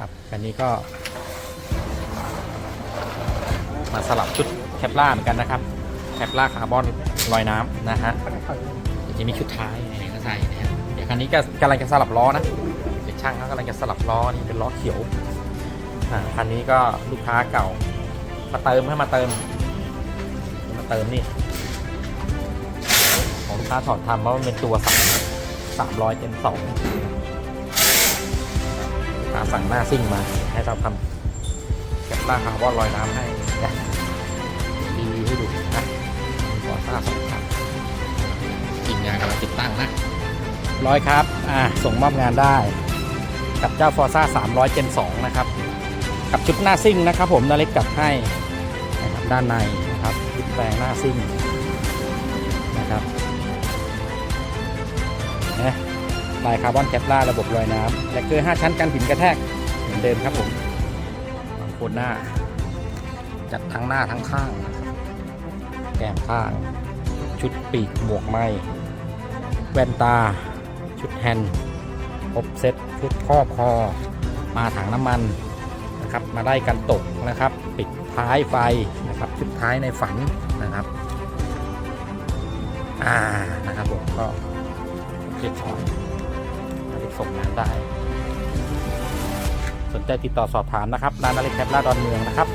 ครับคันนี้ก็ มาสลับชุดแคปล่าเหมือนกันนะครับแคปล่าคาร์บอนลอยน้ำนะฮะเดี๋ยวจะมีชุดท้ายนี่ก็ใส่นะฮะเดี๋ยวคันนี้ก็กำลังจะสลับล้อนะเดี๋ยวช่างเขากำลังจะสลับล้อนี่เป็นล้อเขียวอ่าคันนี้ก็ลูกค้าเก่ามาเติมให้มาเติม มาเติมนี่ของลูกค้าถอดทำเพราะมันเป็นตัวสามสามร้อยเจนสอง ลูกค้าสั่งหน้าซิ่งมาให้เราทำแคปล่าคาร์บอนลอยน้ำให้นะรีวิวให้ดูนะฟอร์ซ่าสองครับทีมงานกำลังติดตั้งนะร้อยครับ อ่า ส่งมอบงานได้ กับเจ้าฟอร์ซ่า300 Gen 2นะครับ กับชุดหน้าซิ่งนะครับ ผมนาเล็กจัดให้นะครับด้านในนะครับชุดแปลงหน้าซิ่งนะครับเนะ ลายคาร์บอนแคปล่าระบบลอยน้ำและเกลือ5ชั้นกันหินกระแทกเหมือนเดิมครับผมโคนหน้า จัดทั้งหน้าทั้งข้าง แก้มข้าง ชุดปีกหมวกไหมแว่นตา ชุดแฮนด์ครบเซ็ตชุดครอบคอ มาถังน้ำมันนะครับ มาได้กันตกนะครับ ปิดท้ายไฟนะครับชุดท้ายในฝันนะครับอ่านะครับผมก็เรียบร้อยน ส่งงานได้ สนใจติดต่อสอบถามนะครับร้านนาฬิกาแคปลาดอนเมืองนะครับ